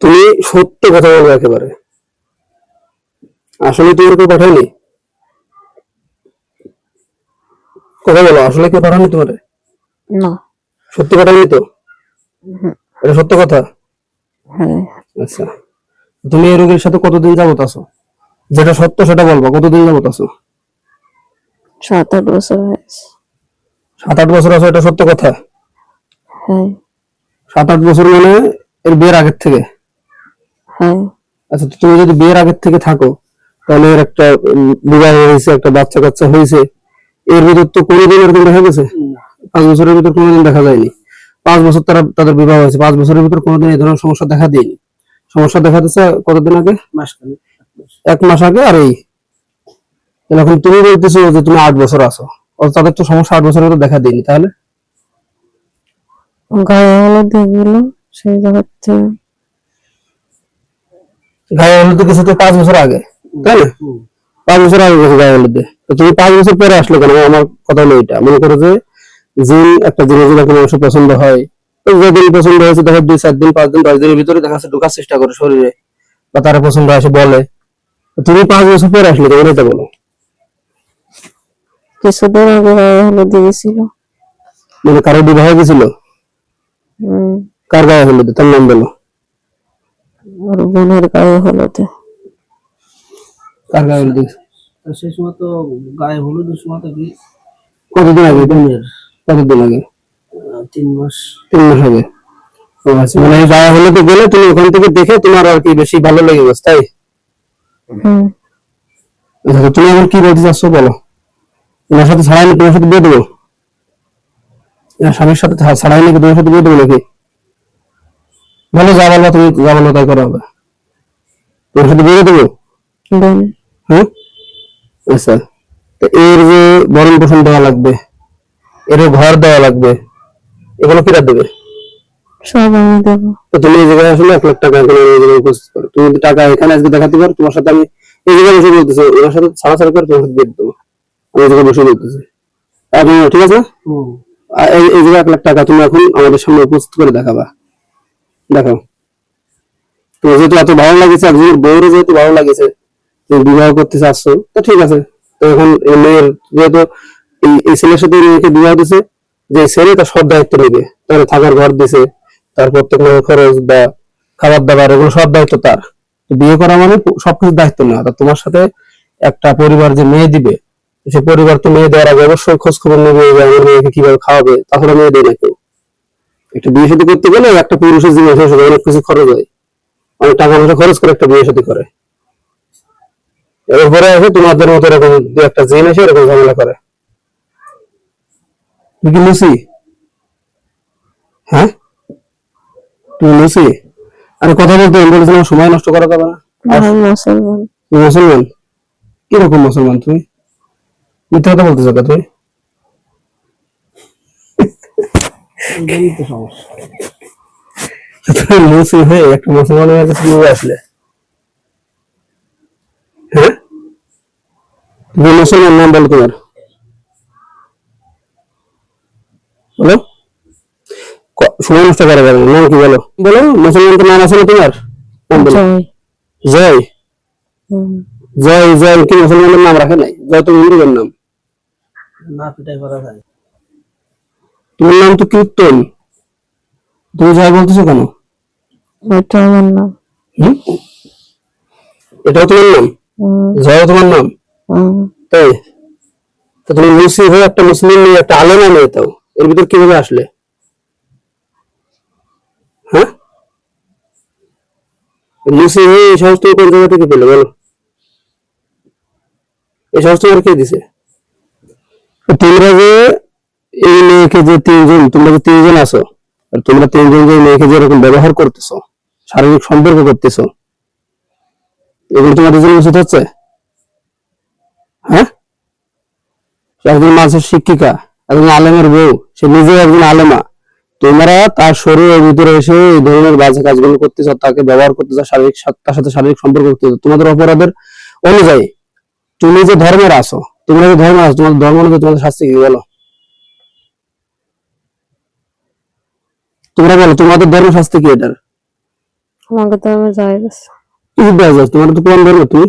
তুমি সত্য কথা বলবে একেবারে। আসলে তুমি কেউ পাঠায়নি? কথা বলো আসলে কেউ পাঠায়নি তোমার? না। সত্যি পাঠায়নি তো? এটা সত্য কথা? হ্যাঁ। আচ্ছা। তুমি এই রোগীর সাথে কতদিন যাবত আছো? যেটা সত্য সেটা বলবা কতদিন যাবত আছো? সাত আট বছর সাত আট বছর আছো এটা সত্য কথা? হ্যাঁ। সাত আট বছর মানে এর বিয়ের আগের থেকে? হ্যাঁ। আচ্ছা তুমি যদি বিয়ের আগের থেকে থাকো তাহলে এর একটা বিবাহ হয়েছে একটা বাচ্চা কাচ্চা হয়েছে এর ভিতর তো কোনোদিন এরকম দেখা গেছে? পাঁচ বছরের ভিতর কোনোদিন দেখা যায়নি। পাঁচ বছর তারা তাদের বিবাহ হয়েছে পাঁচ বছরের ভিতর কোনোদিন এই ধরনের সমস্যা দেখা দিয়নি। সমস্যা দেখা দিচ্ছে কতদিন আগে? এক মাস আগে আর এই। এখন তুমি বলতেছো যে তুমি আট বছর আছো তাদের তো সমস্যা আট বছরের ভিতর দেখা দিয়নি তাহলে? গায়ে হলুদ গেল সেই জায়গার থেকে গায়ে হলুদ গেছে তো পাঁচ বছর আগে তাই না পাঁচ বছর আগে গেছে গায়ে হলুদে তো তুমি পাঁচ বছর পরে আসলো কেন? আমার কথা হলো এটা মনে করো যে জিন একটা জিনিস যদি কোনো অংশ পছন্দ হয় যেদিন পছন্দ হয়েছে দেখা দুই চার দিন পাঁচ দিন দশ দিনের ভিতরে দেখা যাচ্ছে ঢোকার চেষ্টা করে শরীরে বা তারা পছন্দ আসে বলে। তুমি পাঁচ বছর পরে আসলে কেমন এটা বলো। কিছুদিন আগে গায়ে হলুদ গেছিল মানে কারও বিবাহ গেছিল? কার গায়ে হলুদে? তার নাম বলো। ওর বোনের গায়ে হলুদে। কার গায়ে হলুদে? সেই সময় তো গায়ে হলুদের সময় তো কি? কতদিন আগে? বোনের? কতদিন আগে? আহ, তিন মাস। তিন মাস আগে। আচ্ছা মানে গায়ে হলুদে গেলে তুমি ওখান থেকে দেখে তোমার আর কি বেশি ভালো লেগে গেছে তাই? হুম। আচ্ছা, তুমি এখন কি বলতে চাচ্ছ বলো? তোমার সাথে ছাড়াই নি তোমার সাথে বিয়ে দেবো? স্বামীর সাথে ছাড়াই নাকি তোমার সাথে বিয়ে দেবো নাকি? বলো যা বলবা তুমি যা বলবা তাই করা হবে। তোমার সাথে বিয়ে দেবো হ্যাঁ আচ্ছা। তো এর যে বরণ পোষণ দেওয়া লাগবে এর ঘর দেওয়া লাগবে এগুলো কিরা দেবে? সব আমি দেবো। তো তুমি এই জায়গায় আসলে এক লাখ টাকা এখানে এই জায়গায় উপস্থিত করো। তুমি যদি টাকা এখানে আজকে দেখাতে পারো তোমার সাথে আমি এই জায়গায় বসে বলতেছি ওনার সাথে ছাড়াছাড়া করে তোমার সাথে দেবো। আমি এই জায়গায় বসে বলতেছি। আপনি ঠিক আছে? আর এই এই জায়গায় এক লাখ টাকা তুমি এখন আমাদের সামনে উপস্থিত করে দেখাবা। দেখো। তোমার যেহেতু এত ভালো লাগেছে একজনের বউরও যেহেতু ভালো লাগেছে, তুমি বিবাহ করতে চাচ্ছ, তো ঠিক আছে। তো এখন এই মেয়ের যেহেতু এই ছেলের সাথে মেয়েকে বিবাহ দিছে, যে ছেলে তার সব দায়িত্ব নেবে। তার থাকার ঘর দিছে, তার প্রত্যেক খরচ বা খাবার দাবার, এগুলো সব দায়িত্ব তার। বিয়ে করা মানে সবকিছু দায়িত্ব নেওয়া তোমার সাথে একটা পরিবার যে মেয়ে দিবে, সে পরিবার তো মেয়ে দেওয়ার আগে অবশ্যই খোঁজ খবর নেবে যে আমার মেয়েকে কীভাবে খাওয়াবে তাহলে মেয়ে না কেউ। একটা বিয়ে সাথে করতে গেলে একটা পুরুষের জীবন শেষ হয়ে অনেক কিছু খরচ হয়। অনেক টাকা পয়সা খরচ করে একটা বিয়ে শাদী করে। এরপরে আছে তোমাদের মতো এরকম দু একটা জেন এসে এরকম ঝামেলা করে। তুই কি লুসি? হ্যাঁ? তুমি লুসি? আরে কথা বলতে আমি বলেছিলাম সময় নষ্ট করা যাবে না। মুসলমান। মুসলমান? কীরকম মুসলমান তুমি? মিথ্যা কথা বলতেছো কা তুমি? হয়ে হ্যাঁ মুসলমান নাম বলো না। তোমার নাম বলো জয় জয় জয় কি মুসলমানের নাম রাখে নাই জয় তো হিন্দুদের নাম না পিটাই করা যায় তোমার নাম তো কীর্তন। তুমি জয় বলতেছো কেন? ওইটা আমার নাম। এটাও তোমার নাম? জয় তোমার নাম। তাই? তো তুমি মুসলিম হয়ে একটা মুসলিম মেয়ে একটা আলেমা মেয়ে তাও এর ভিতর কীভাবে আসলে? হ্যাঁ? মুসলিম হয়ে এই সাহস তুমি কোন জায়গা থেকে পেলে বলো? এই সাহস তোমার কে দিছে? তো তোমরা যে এই মেয়েকে যে তিনজন, তোমরা যে তিনজন আছো, আর তোমরা তিনজন যে মেয়েকে যে এরকম ব্যবহার করতেছো, শারীরিক সম্পর্ক করতেছো, এগুলো তোমাদের জন্য উচিত হচ্ছে? হ্যাঁ? একজন মানুষের শিক্ষিকা, একজন আলেমের বউ, সে নিজে একজন আলেমা। তোমরা তার শরীরের ভিতরে এসে এই ধরনের বাজে কাজগুলো করতেছ, তাকে ব্যবহার করতেছ, শারীরিক সা- তার সাথে শারীরিক সম্পর্ক করতেছ। তোমাদের অপরাধের অনুযায়ী, তুমি যে ধর্মের আছো, তোমরা যে ধর্ম আছো, তোমাদের ধর্ম অনুযায়ী তোমাদের শাস্তি কি, বলো? তোমরা বলো তোমাদের ধর্ম শাস্তি কি এটার? আমাকে ধর্মে যায় গেছে কি দেওয়া যায় তোমার তো কোন ধর্ম তুমি?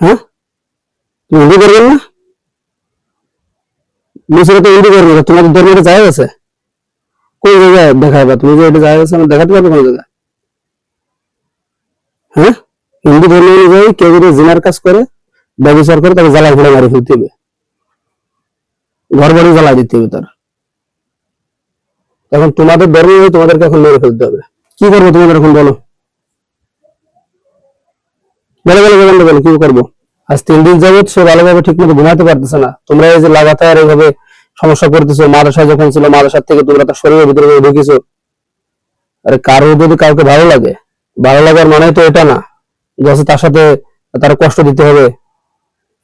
হ্যাঁ? তুমি হিন্দু করবেন না? মুসলিম তো হিন্দু না তোমাদের ধর্মটা যায় গেছে কোন জায়গায় দেখাবে? তুমি যে এটা যায় গেছে আমি দেখাতে পারব কোন জায়গায়? হ্যাঁ? হিন্দু ধর্ম অনুযায়ী কেউ যদি জিনার কাজ করে ব্যবচার করে তাকে জ্বালায় ফোড়া মারি ফেলতে হবে। ঘর বাড়ি জ্বালাই দিতে হবে তার। এখন তোমাদের ধর্ম অনুযায়ী তোমাদেরকে এখন মেরে ফেলতে হবে। কি করব তোমাদের এখন বলো? বলো বলো বলো বলো, কি করব? আজ তিন দিন যাবত সে ভালোভাবে ঠিক মতো ঘুমাতে পারতেছে না। তোমরা এই যে লাগাতার এইভাবে সমস্যা করতেছো, মাদ্রাসায় যখন ছিল, মাদ্রাসার থেকে তোমরা তার শরীরের ভিতরে ঢুকিছো। আরে কারও যদি কাউকে ভালো লাগে, ভালো লাগার মানে তো এটা না, যে তার সাথে তার কষ্ট দিতে হবে।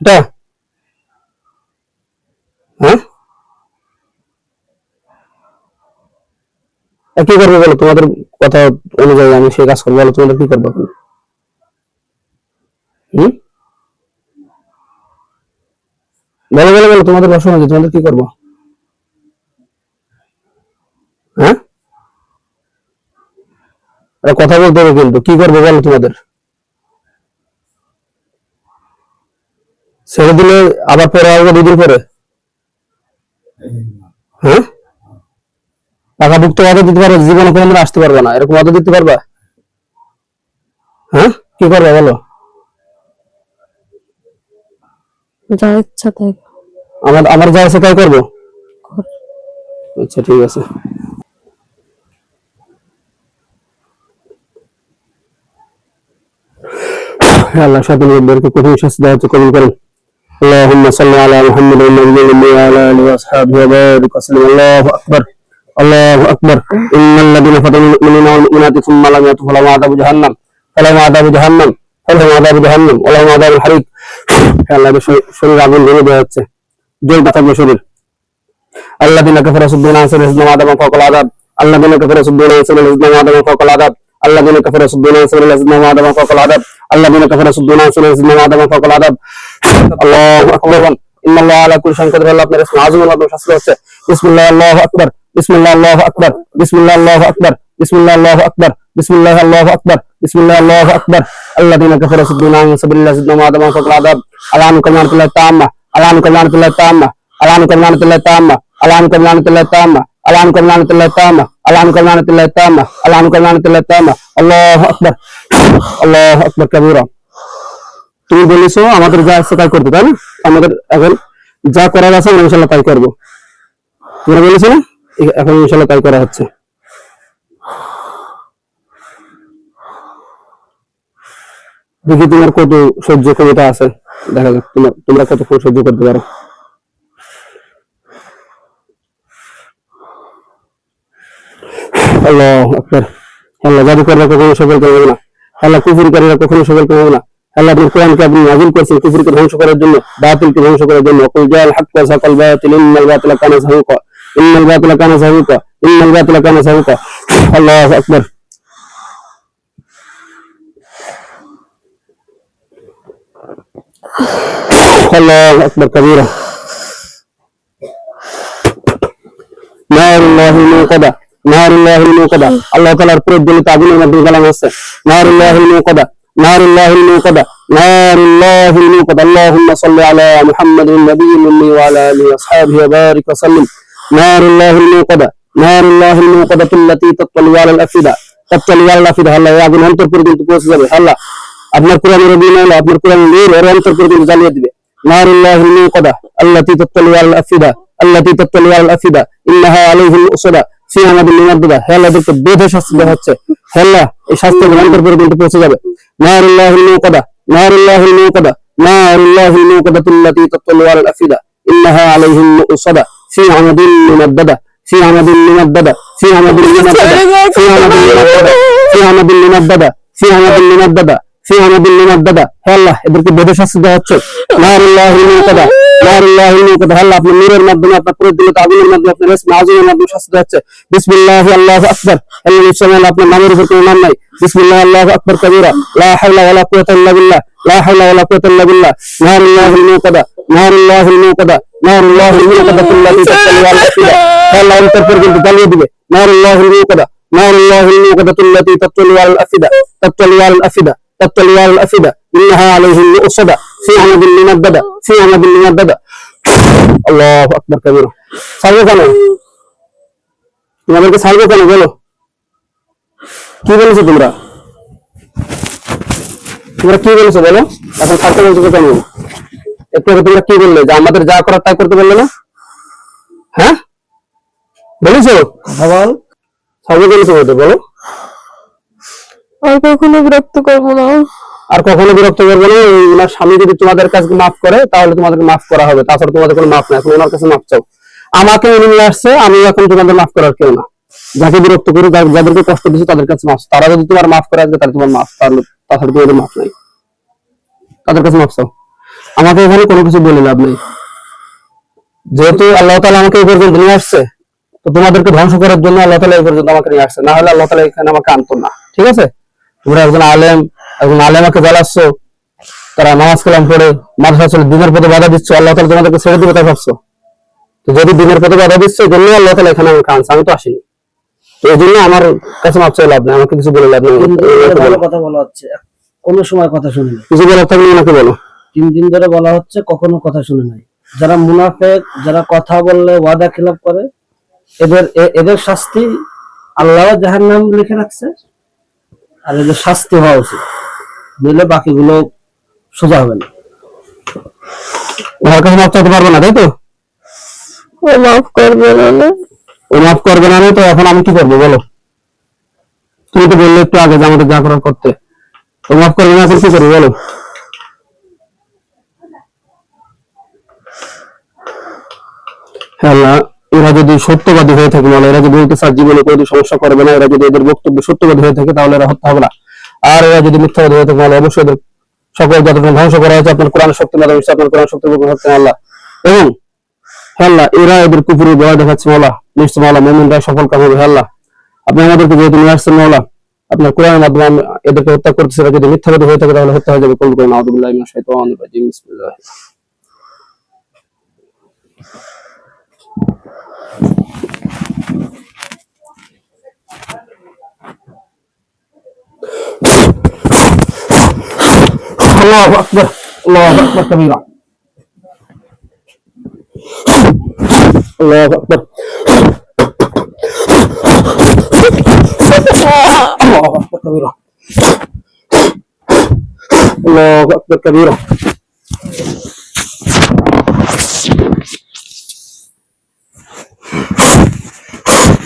এটা? হ্যাঁ? কি করবে বলো? তোমাদের কথা অনুযায়ী আমি সেই কাজ করব। বলো তোমাদের কি করব হুম? বলো বলো বলো তোমাদের ভাষা অনুযায়ী তোমাদের কি করব? হ্যাঁ? আরে কথা বলতে হবে কিন্তু কি করব বলো তোমাদের? ছেড়ে দিলে আবার পরে আসবে দুদিন পরে? হ্যাঁ? টাকা ভুক্ত অর্ডার দিতে পারবে জীবনে কোনোদিন আসতে পারবে না এরকম অর্ডার দিতে পারবা হ্যাঁ কি করবে বলো যা ইচ্ছা তাই আমার আমার যা আছে তাই করবো কর। আচ্ছা ঠিক আছে হে আল্লাহ সাথে নিজেদেরকে কঠিন শাস্তি দেওয়া হচ্ছে কবুল করেন اللهم صل على محمد النبي الأمي وعلى آله وأصحابه وبارك وسلم الله أكبر الله أكبر إن الذين فتنوا المؤمنين والمؤمنات ثم لم يتوبوا فلهم عذاب جهنم فلهم عذاب جهنم فلهم عذاب جهنم ولهم عذاب الحريق হে আল্লাহ এদের শরীর- শরীর আগুন জ্বলে দেওয়া হচ্ছে জ্বলতে থাকবে শরীর الذين كفروا يصدون عن سبيل الله عذابا فوق العذاب الذين كفروا يصدون عن سبيل الله عذابا فوق العذاب الذين كفروا يصدون عن سبيل الله عذابا فوق العذاب الذين كفروا يصدون عن سبيل الله عذابا فوق العذاب الله اكبر ان الله على كل شيء قدير الله আপনার اسم عظيم الله শাস্ত্র হচ্ছে بسم الله الله اكبر Bismillahirrahmanirrahim. Allahu akbar Bismillahirrahmanirrahim. Allahu akbar Allahu akbar Allahu akbar Allahu akbar alladzina kafaru sabilillah ma adama adab tilla tamma tilla tamma tilla tamma tilla tamma tilla tamma tilla tamma tilla tamma Allahu akbar. Allahu akbar kabira. এখন ইনশাল্লাহ তাই করা হচ্ছে। দেখি তোমার কত সহ্য ক্ষমতা আছে। দেখা যাক, তোমার তোমরা কতক্ষণ সহ্য করতে পারো। আল্লাহ আকবার। আল্লাহ, জাদুকররা কখনো সফল করবে না। আল্লাহ, কুফুরিকারীরা কখনো সফল করবে না। আল্লাহ কোরআনকে আপনি নাজিল করছেন কুফুরকে ধ্বংস করার জন্য, বাতিলকে ধ্বংস করার জন্য। কুল জাল হক ওয়া সাকাল বাতিল, ইন্নাল বাতিলা কানা ইন্নাল বাতিলা কানা যাহুকা ইন্নাল বাতিলা কানা যাহুকা আল্লাহু আকবার আল্লাহু আকবার কবীরা نار الله الموقدة نار الله الموقدة الله تعالى প্রজ্বলিত আগুনের মাধ্যমে কালাম হচ্ছে نار الله الموقدة نار الله الموقدة نار الله الموقدة اللهم صل على محمد النبي الأمي وعلى آله وأصحابه وبارك وسلم نار الله الموقدة نار الله الموقدة التي تطلع على الأفئدة تطلع على الأفئدة আল্লাহ এই আগুন অন্তর পর্যন্ত পৌঁছে যাবে আল্লাহ আপনার কোরআনের অধীনে হলো আপনার কোরআনের নূর এর অন্তর পর্যন্ত জ্বালিয়ে দিবে نار الله الموقدة التي تطلع على الأفئدة التي تطلع على الأفئدة إنها عليهم أصدا في عمد الممددة হে আল্লাহ এদেরকে বেঁধে শাস্তি দেওয়া হচ্ছে হে আল্লাহ এই শাস্তি অন্তর পর্যন্ত পৌঁছে যাবে نار الله الموقدة نار الله الموقدة نار الله الموقدة التي تطلع على الأفئدة إنها عليهم أصدا في عمد ممددة في عمد ممددة في عمد ممددة في عمد ممددة في عمد ممددة في عمد ممددة في عمد ممددة হে আল্লাহ এদেরকে বেঁধে শাস্তি দেওয়া হচ্ছে নারুল্লাহ মুকাদা নারুল্লাহ মুকাদা আল্লাহ আপনার নূরের মাধ্যমে আপনার প্রজ্বলিত আগুনের মাধ্যমে আপনার ইসমে আযমের মাধ্যমে শাস্তি দেওয়া হচ্ছে বিসমিল্লাহ আল্লাহু আকবার اللي يسمعنا أبناء ما يرزق الإيمان بسم الله الله أكبر كبيرة لا حول ولا قوة إلا بالله. لا حول ولا قوة إلا بالله. نار الله الموقدة نار الله الموقدة نار الله الموقدة. التي تحتوي على الأفئدة هل أنت ترجل بقلبي بي نار الله الموقدة نار الله الموقدة. التي تحتوي على الأفئدة تحتوي على الأفئدة تحتوي على الأفئدة إنها عليهم مؤصدة. في عمد لمبدة في عمد لمبدة الله أكبر كبيرة سلام عليكم سلام عليكم سلام عليكم কি বলেছ তোমরা? তোমরা কি বলেছ বলো? এখন ছাড়তে বলছো কেন একটু তোমরা কি বললে? যে আমাদের যা করার তাই করতে বললে না? হ্যাঁ? বলেছ? কথা বল। বলেছ বলতে বলো। আর কখনো বিরক্ত করব না। আর কখনো বিরক্ত করবে না। ওনার স্বামী যদি তোমাদের কাছে মাফ করে তাহলে তোমাদেরকে মাফ করা হবে। তাছাড়া তোমাদের কোনো মাফ নাই। এখন ওনার কাছে মাফ চাও। আমাকে উনি নিয়ে আসছে আমি এখন তোমাদের মাফ করার কেউ না। যাকে বিরক্ত করে যাদেরকে কষ্ট দিচ্ছি তাদের কাছে মাফ। তারা যদি তোমার মাফ করে আসবে, তাহলে তোমার মাফ। তাহলে তাছাড়া তোমাদের মাফ নাই। তাদের কাছে মাফ চাও। আমাকে এখানে কোনো কিছু বলে লাভ নেই। যেহেতু আল্লাহ তালা আমাকে এই পর্যন্ত নিয়ে আসছে, তো তোমাদেরকে ধ্বংস করার জন্য আল্লাহ তালা এই পর্যন্ত আমাকে নিয়ে আসছে। না হলে আল্লাহ তালা এখানে আমাকে আনতো না। ঠিক আছে? তোমরা একজন আলেম, একজন আলেমাকে জ্বালাচ্ছ, তারা নামাজ কালাম পড়ে, মাদ্রাসা চলে দিনের পথে বাধা দিচ্ছ, আল্লাহ তালা তোমাদেরকে ছেড়ে দিবে তাই ভাবছ। তো যদি দিনের পথে বাধা দিচ্ছ জন্য আল্লাহ তালা এখানে আমাকে আনছে। আমি তো আসিনি। এই জন্য আমার কাছে মাপ চাই লাভ নেই। আমাকে কিছু বলে লাভ নেই। ভালো কথা বলা হচ্ছে। কোনো সময় কথা শুনি কিছু বলার থাকলে ওনাকে বলো। তিন দিন ধরে বলা হচ্ছে কখনো কথা শুনে নাই। যারা মুনাফেক যারা কথা বললে ওয়াদা খিলাপ করে এদের এদের শাস্তি আল্লাহ জাহার নাম লিখে রাখছে আর এদের শাস্তি হওয়া উচিত। নিলে বাকিগুলো সোজা হবে না। ওনার কাছে মাপ চাইতে পারবে না তাই তো? মাফ করবে না ও মাফ করবে না তো, এখন আমি কি করব বলো? তুমি তো বললে একটু আগে যে আমাদের যা করার করতে। ও মাফ করবে না কি করব বলো? হ্যাঁ এরা যদি সত্যবাদী হয়ে থাকে মানে এরা যদি বলতে চার জীবনে কোনো সমস্যা করবে না, এরা যদি এদের বক্তব্য সত্যবাদী হয়ে থাকে, তাহলে এরা হত্যা হবে না। আর এরা যদি মিথ্যাবাদী হয়ে থাকে, তাহলে অবশ্যই সকল যতক্ষণ ধ্বংস করা হয়েছে, আপনার কোরআন শক্তি মাধ্যমে আপনার কোরআন হচ্ছে আল্লাহ। এবং হে আল্লাহ এরা এদের কুপুরের বড় দেখাচ্ছে মাওলা নিশ্চয় মাওলা মোমিনরা সফল কাম হবে হে আল্লাহ আপনি আমাদেরকে যেহেতু নিয়ে আসছেন মাওলা আপনার কোরআনের মাধ্যমে আমি এদেরকে হত্যা করতেছে এরা যদি মিথ্যাবাদী হয়ে থাকে তাহলে হত্যা হয়ে যাবে কবুল করেন আউযুবিল্লাহি মিনাশ শাইতানির রাজিম বিসমিল্লাহ আল্লাহু আকবার আল্লাহু আকবার Kabira Allah Akbar. Allah Akbar kabira. Allah Akbar kabira.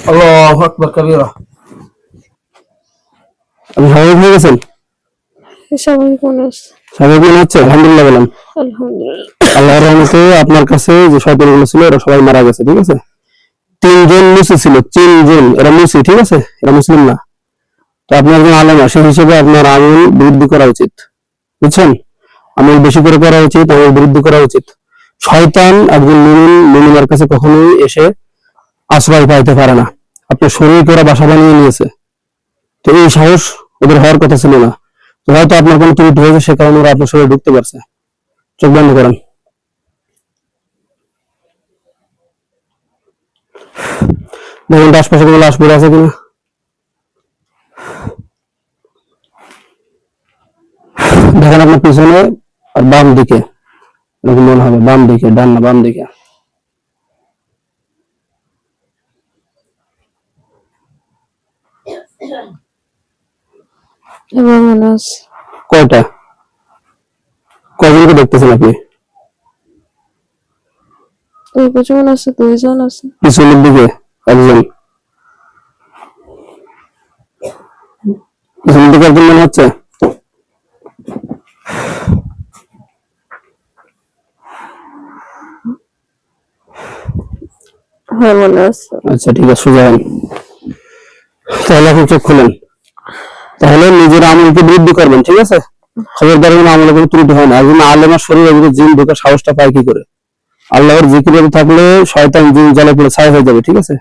Allah Akbar kabira. আমি হাওয়া হয়ে গেছেন স্বাভাবিক মানুষ হচ্ছে স্বাভাবিক হচ্ছে আলহামদুলিল্লাহ বলেন। আলহামদুলিল্লাহ। আল্লাহর রহমতে আপনার কাছে যে শয়তানগুলো ছিল এরা সবাই মারা গেছে ঠিক আছে? তিনজন মুসি ছিল তিনজন। এরা মুসি ঠিক আছে? এরা মুসলিম না। তো আপনার একজন আলেমা সেই হিসেবে আপনার আমল বৃদ্ধি করা উচিত। বুঝছেন? আমল বেশি করে করা উচিত আমল বৃদ্ধি করা উচিত। শয়তান একজন মুমিন মুমিনের কাছে কখনোই এসে আশ্রয় পাইতে পারে না। আপনার শরীর করে বাসা বানিয়ে নিয়েছে। তো এই সাহস ওদের হওয়ার কথা ছিল না। তো হয়তো আপনার কোনো ত্রুটি হয়েছে, সে কারণে ওরা আপনার শরীরে ঢুকতে পারছে। চোখ বন্ধ করেন। দেখুন, তো আশপাশে কোনো লাশ পড়ে আছে কিনা? দেখেন আপনার পিছনে আর বাম দিকে। এরকম মনে হবে, বাম দিকে, ডান না, বাম দিকে। মনে আছে কয়টা? কয়জনকে দেখতেছেন আপনি? ওই কিছু মনে আছে দুইজন আছে। পিছনের দিকে একজন। পিছনের দিকে একজন মনে হচ্ছে? হ্যাঁ মনে আছে। আচ্ছা ঠিক আছে সোজা তাহলে এখন চোখ খুলেন। তাহলে নিজের আমলকে বৃদ্ধি করবেন, ঠিক আছে? খবরদার যেন আমলে কোনো ত্রুটি হয় না। একজন আলেমার শরীরে যদি জিন ঢোকার সাহসটা পায় কি করে? আল্লাহর জিকিরে থাকলে শয়তান জিন জলে পড়ে ছায় হয়ে যাবে, ঠিক আছে?